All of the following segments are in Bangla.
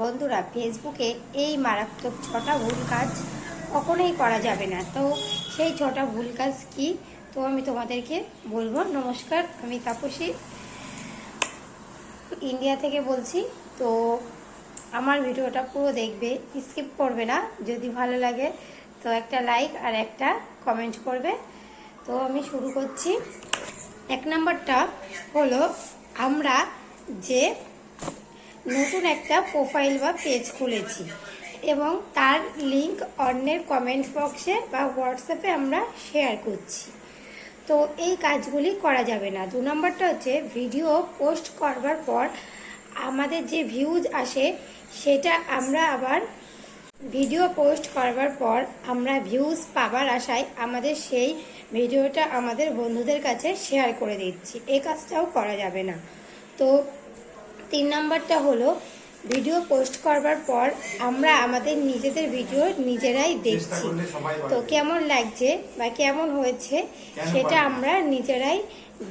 বন্ধুরা, ফেসবুকে এই মারাত্মক ছটা ভুল কাজ কখনোই করা যাবে না। তো সেই ছটা ভুল কাজ কি? তো আমি তোমাদেরকে বলব। নমস্কার, আমি তাপসী। ইন্ডিয়া থেকে বলছি, তো আমার ভিডিওটা পুরো দেখবে, স্কিপ করবে না। যদি ভালো লাগে, তো একটা লাইক আর একটা কমেন্ট করবে। তো আমি শুরু করছি। এক নাম্বারটা হলো, আমরা যে নতুন একটা প্রোফাইল বা পেজ খুলেছি। এবং তার লিংক অন্যের কমেন্ট বক্সে বা হোয়াটসঅ্যাপে আমরা শেয়ার করছি। তো এই কাজগুলি করা যাবে না। দু নম্বরটা হচ্ছে ভিডিও পোস্ট করবার পর আমাদের যে ভিউজ আসে, সেটা আমরা আবার ভিডিও পোস্ট করবার পর আমরা ভিউজ পাবার আশায় আমাদের সেই ভিডিওটা আমাদের বন্ধুদের কাছে শেয়ার করে দিচ্ছি। এই কাজটাও করা যাবে না। তো তিন নাম্বারটা হলো ভিডিও পোস্ট করবার পর আমরা আমাদের নিজেদের ভিডিও নিজেরাই দেখছি। তো কেমন লাগছে বা কেমন হয়েছে সেটা আমরা নিজেরাই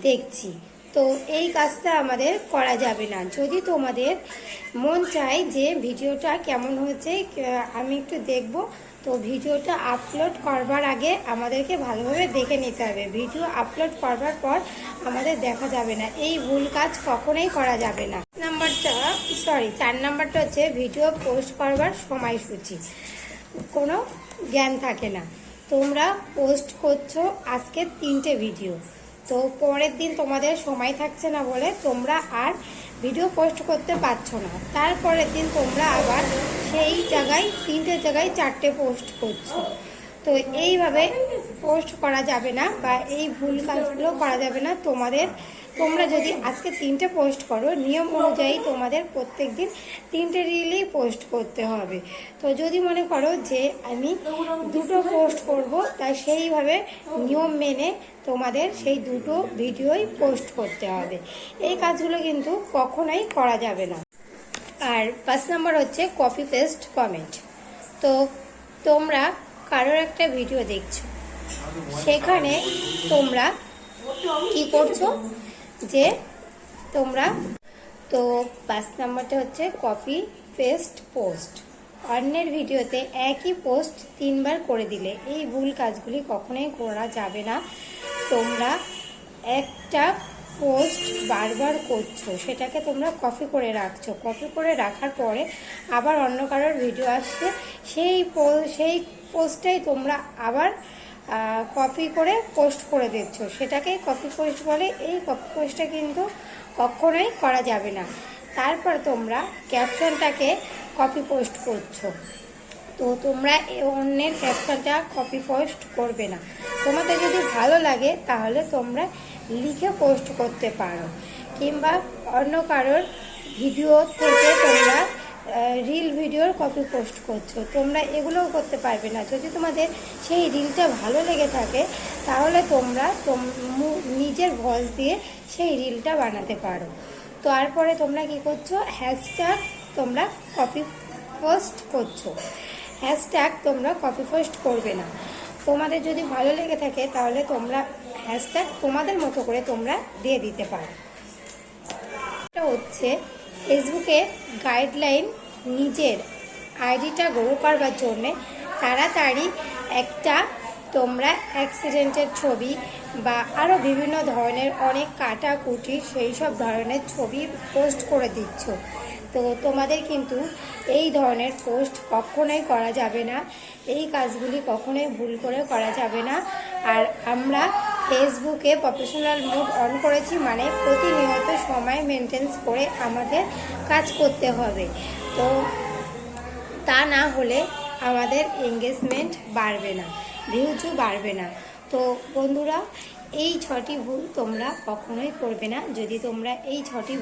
দেখছি। তো এই কাজটা আমাদের করা যাবে না। যদি তোমাদের মন চায় যে ভিডিওটা কেমন হয়েছে আমি একটু দেখব। তো ভিডিওটা আপলোড করবার আগে আমাদেরকে ভালোভাবে দেখে নিতে হবে। ভিডিও আপলোড করবার পর আমাদের দেখা যাবে না। এই ভুল কাজ কখনোই করা যাবে না। নাম্বারটা সরি চার নাম্বারটা হচ্ছে ভিডিও পোস্ট করবার সময়সূচি। কোনো জ্ঞান থাকে না। তোমরা পোস্ট করছ আজকে তিনটে ভিডিও তো পরের দিন তোমাদের সময় থাকছে না বলে তোমরা আর ভিডিও পোস্ট করতে পারছ না। তারপরের দিন তোমরা আবার সেই জায়গায়, তিনটে জায়গায় চারটে পোস্ট করছ। তো এইভাবে পোস্ট করা যাবে না বা এই ভুল কাজগুলো করা যাবে না। তোমাদের তোমরা যদি আজকে তিনটে পোস্ট করো, নিয়ম অনুযায়ী তোমাদের প্রত্যেক দিন তিনটে রিলই পোস্ট করতে হবে। তো যদি মনে করো যে আমি দুটো পোস্ট করব, তাই সেইভাবে নিয়ম মেনে তোমাদের সেই দুটো ভিডিওই পোস্ট করতে হবে। এই কাজগুলো কিন্তু কখনোই করা যাবে না। আর পাঁচ নাম্বার হচ্ছে কপি পেস্ট কমেন্ট তো তোমরা কারোর একটা ভিডিও দেখছ, সেখানে তোমরা কি করছ? যে তোমরা, তো পাঁচ নাম্বারটা হচ্ছে কপি পেস্ট পোস্ট অন্যের ভিডিওতে একই পোস্ট তিনবার করে দিলে এই ভুল কাজগুলি কখনোই করা যাবে না। তোমরা একটা পোস্ট বারবার করছ, সেটাকে তোমরা কপি করে রাখছো। কপি করে রাখার পরে আবার অন্য কারোর ভিডিও আসছে, সেই সেই পোস্টটাই তোমরা আবার কপি করে পোস্ট করে দিচ্ছ। সেটাকেই কপি পোস্ট বলে, এই কপি পোস্টটা কিন্তু কখনোই করা যাবে না। তারপর তোমরা ক্যাপশনটাকে কপি পোস্ট করছ। তো তোমরা অন্যের ক্যাপশনটা কপি পোস্ট করবে না। তোমাদের যদি ভালো লাগে, তাহলে তোমরা লিখে পোস্ট করতে পারো। কিংবা অন্য কারোর ভিডিও থেকে তোমরা রিল ভিডিওর কপি পোস্ট করছ। তোমরা এগুলোও করতে পারবে না। যদি তোমাদের সেই রিলটা ভালো লেগে থাকে, তাহলে তোমরা নিজের ভয়েস দিয়ে সেই রিলটা বানাতে পারো। তারপরে তোমরা কি করছ? হ্যাশট্যাগ তোমরা কপি পোস্ট করছ। হ্যাশট্যাগ তোমরা কপি পোস্ট করবে না। তোমাদের যদি ভালো লেগে থাকে, তাহলে তোমরা হ্যাশট্যাগ তোমাদের মতো করে তোমরা দিয়ে দিতে পারো। এটা হচ্ছে ফেসবুকে গাইডলাইন নিজের আইডিটা গ্রো করবার জন্যে তাড়াতাড়ি একটা তোমরা অ্যাক্সিডেন্টের ছবি বা আরও বিভিন্ন ধরনের অনেক কাটাকুটি সেই সব ধরনের ছবি পোস্ট করে দিচ্ছ। তো তোমাদের কিন্তু এই ধরনের পোস্ট কখনোই করা যাবে না। এই কাজগুলি কখনোই ভুল করে করা যাবে না। আর আমরা ফেসবুকে প্রফেশনাল মুড অন করেছি মানে প্রতিনিয়ত সময় মেনটেন্স করে আমাদের কাজ করতে হবে। তো তা না হলে আমাদের এঙ্গেজমেন্ট বাড়বে না ভিউজও বাড়বে না। তো বন্ধুরা, এই ছটি ভুল তোমরা কখনোই করবে না। যদি তোমরা এই ছটি